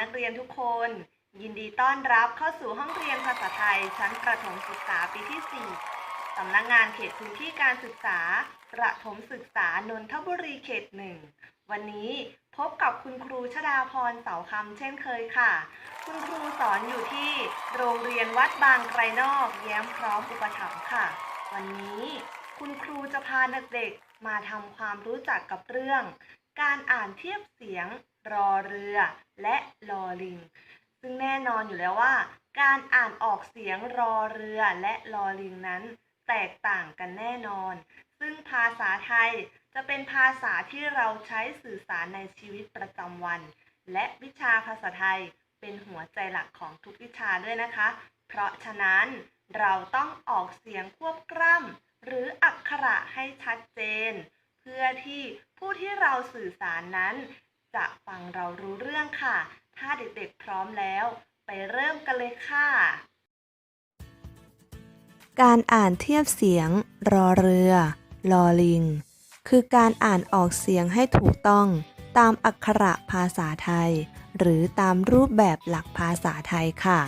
นักเรียนทุกคน ยินดีต้อนรับเข้าสู่ห้องเรียนภาษาไทย ชั้นประถมศึกษาปีที่ 4 สำนักงานเขตพื้นที่การศึกษา ประถมศึกษานนทบุรีเขตหนึ่งวันนี้พบกับคุณครูชดาพรเสาคำเช่นเคยค่ะ คุณครูสอนอยู่ที่โรงเรียนวัดบางไกรนอก แย้มพร้อมอุปถัมภ์ค่ะ วันนี้คุณครูจะพาเด็กๆมาทำความรู้จักกับเรื่อง การอ่านเทียบเสียง รอเรือ และลอลิง ซึ่งแน่นอนอยู่แล้วว่า การอ่านออกเสียงรอเรือและลอลิงนั้น แตกต่างกันแน่นอน ซึ่งภาษาไทยจะเป็นภาษาที่เราใช้สื่อสารในชีวิตประจำวัน และวิชาภาษาไทยเป็นหัวใจหลักของทุกวิชาด้วยนะคะ เพราะฉะนั้นเราต้องออกเสียงควบกล้ำหรืออักขระให้ชัดเจน เพื่อที่ผู้ที่เราสื่อสารนั้น จะฟังเรารู้เรื่องค่ะ ถ้าเด็กๆพร้อมแล้ว ไปเริ่มกันเลยค่ะ การอ่านเทียบเสียง รอเรือ ลอลิง คือการอ่านออกเสียงให้ถูกต้อง ตามอักขระภาษาไทย หรือตามรูปแบบหลักภาษาไทยค่ะ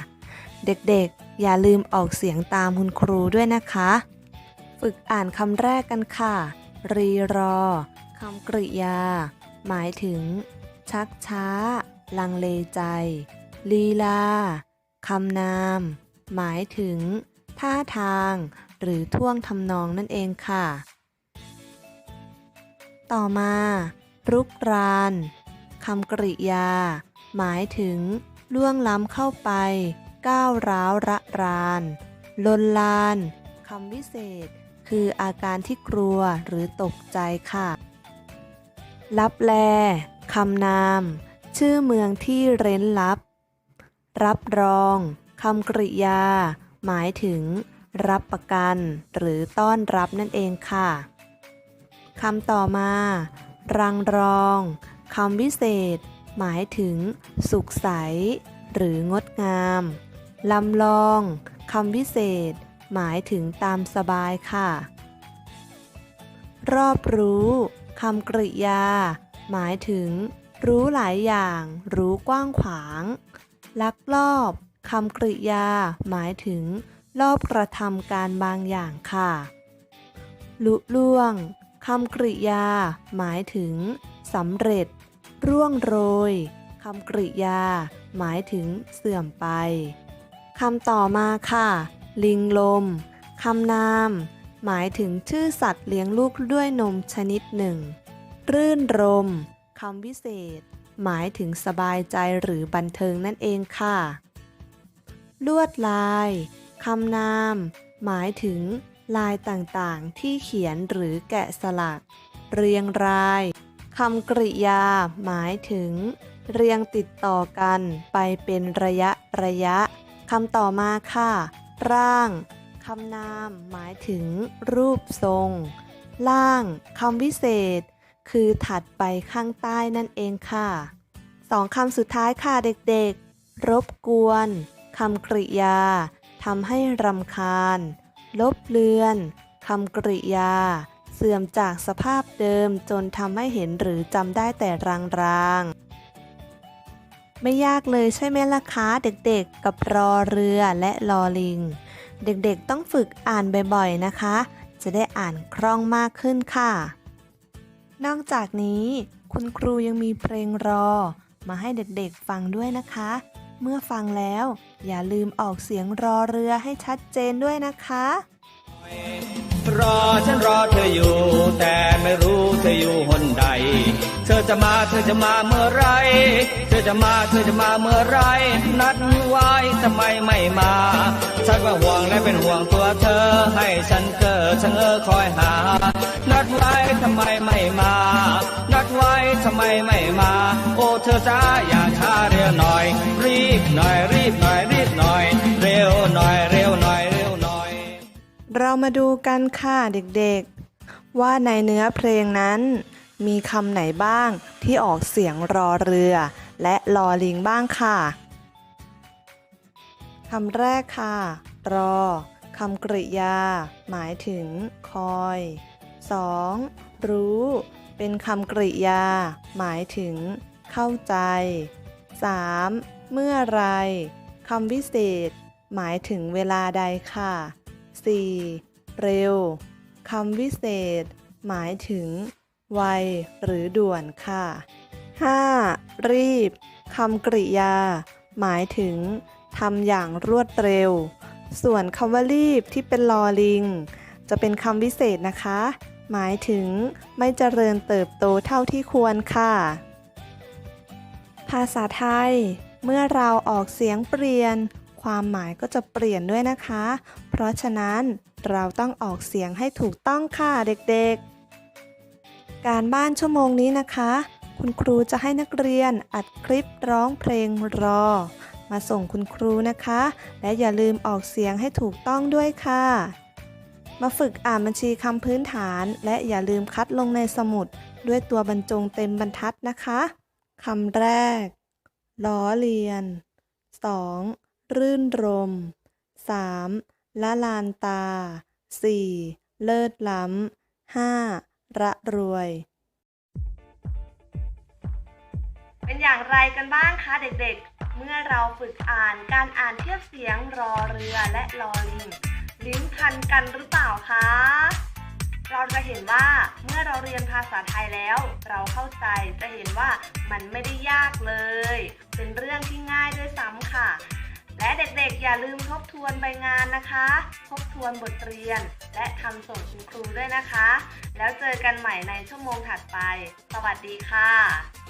เด็กๆ อย่าลืมออกเสียงตามคุณครูด้วยนะคะ ฝึกอ่านคำแรกกันค่ะ รีรอคำกริยา หมายถึง ชักช้า ลังเลใจ ลีลาคำนาม หมายถึง ท่าทาง หรือท่วงทำนองนั่นเองค่ะ ต่อมา รุกรานคำกริยา หมายถึง ล่วงล้ำเข้าไป ก้าวร้าวระราน ลนลานคำวิเศษ คืออาการที่กลัวหรือตกใจค่ะ ลับแล คำนาม ชื่อเมืองที่เร้นลับ รับรองคำกริยา หมายถึง รับประกัน หรือต้อนรับนั่นเองค่ะคำต่อมา รังรองคำวิเศษ หมายถึง สุขใส หรืองดงามลำลองคำวิเศษ หมายถึงตามสบายค่ะ รอบรู้คำกริยา หมายถึง รู้หลายอย่าง รู้กว้างขวาง ลักลอบคำกริยา หมายถึง ลอบกระทำการบางอย่างค่ะ ลุล่วงคำกริยา หมายถึงสำเร็จ ร่วงโรยคำกริยา หมายถึงเสื่อมไปคำต่อมาค่ะ ลิงลมคำนาม หมายถึงชื่อสัตว์เลี้ยงลูกด้วยนมชนิดหนึ่ง รื่นรมคำวิเศษ หมายถึงสบายใจหรือบันเทิงนั่นเองค่ะ ลวดลายคำนาม หมายถึงลายต่างๆ ที่เขียนหรือแกะสลัก เรียงรายคำกริยา หมายถึง เรียงติดต่อกันไปเป็นระยะระยะคำต่อมาค่ะ ร่างคำนาม หมายถึง รูปทรง ล่างคำวิเศษ คือถัดไปข้างใต้นั่นเองค่ะสองคำสุดท้ายค่ะเด็กๆ รบกวนคำกริยาทำให้รำคาญ ลบเลือนคำกริยา เสื่อมจากสภาพเดิมจนทำให้เห็นหรือจำได้แต่รางๆ ไม่ยากเลยใช่ไหมล่ะคะเด็กๆ กับรอเรือและลอลิง เด็กๆต้องฝึกอ่านบ่อยๆนะคะ จะได้อ่านคล่องมากขึ้นค่ะ นอกจากนี้ คุณครูยังมีเพลงรอ มาให้เด็กๆฟังด้วยนะคะ เมื่อฟังแล้ว อย่าลืมออกเสียงรอเรือให้ชัดเจนด้วยนะคะ รอฉันรอเธออยู่ แต่ไม่รู้เธออยู่หนใด เธอจะมาเธอจะมาเมื่อไร เธอจะมาเธอจะมาเมื่อไร นัดไว้ทำไมไม่มาฉันว่าห่วงและเป็นห่วงตัวเธอ ให้ฉันเกิดฉันเออคอยหา นัดไว้ทำไมไม่มา นัดไว้ทำไมไม่มา โอ้เธอจ้าอย่าช้าเร็วหน่อย รีบหน่อยรีบหน่อยรีบหน่อย เร็วหน่อยเร็วหน่อยเร็วหน่อย เรามาดูกันค่ะเด็กๆ ว่าในเนื้อเพลงนั้น มีคำไหนบ้างที่ออกเสียงรอเรือ และลอลิงบ้างค่ะคำแรกค่ะ รอคำกริยา หมายถึงคอย 2. รู้ เป็นคำกริยา หมายถึง เข้าใจ 3. เมื่อไรคำวิเศษ หมายถึงเวลาใดค่ะ 4. เร็วคำวิเศษ หมายถึง ไว หรือด่วนค่ะ 5. รีบคำกริยา หมายถึงทำอย่างรวดเร็ว ส่วนคำว่ารีบที่เป็นลอลิง จะเป็นคำวิเศษนะคะ หมายถึงไม่เจริญเติบโตเท่าที่ควรค่ะ ภาษาไทย เมื่อเราออกเสียงเปลี่ยน ความหมายก็จะเปลี่ยนด้วยนะคะ เพราะฉะนั้นเราต้องออกเสียงให้ถูกต้องค่ะเด็กๆ การบ้านชั่วโมงนี้นะคะ คุณครูจะให้นักเรียนอัดคลิปร้องเพลงรอ มาส่งคุณครูนะคะ และอย่าลืมออกเสียงให้ถูกต้องด้วยค่ะ มาฝึกอ่านบัญชีคำพื้นฐาน และอย่าลืมคัดลงในสมุด ด้วยตัวบรรจงเต็มบรรทัดนะคะคำแรก ล้อเลียน 2. รื่นรม 3. ละลานตา 4. เลิศล้ำ 5. ระรวย เป็นอย่างไรกันบ้างคะเด็กๆ เมื่อเราฝึกอ่านการอ่านเทียบเสียงรอเรือและรอลิง ลิ้นพันกันหรือเปล่าคะ เราจะเห็นว่าเมื่อเราเรียนภาษาไทยแล้ว เราเข้าใจจะเห็นว่ามันไม่ได้ยากเลย เป็นเรื่องที่ง่ายด้วยซ้ำค่ะ และเด็กๆ อย่าลืมทบทวนใบงานนะคะ ทบทวนบทเรียน และทำส่งคุณครูด้วยนะคะ แล้วเจอกันใหม่ในชั่วโมงถัดไป สวัสดีค่ะ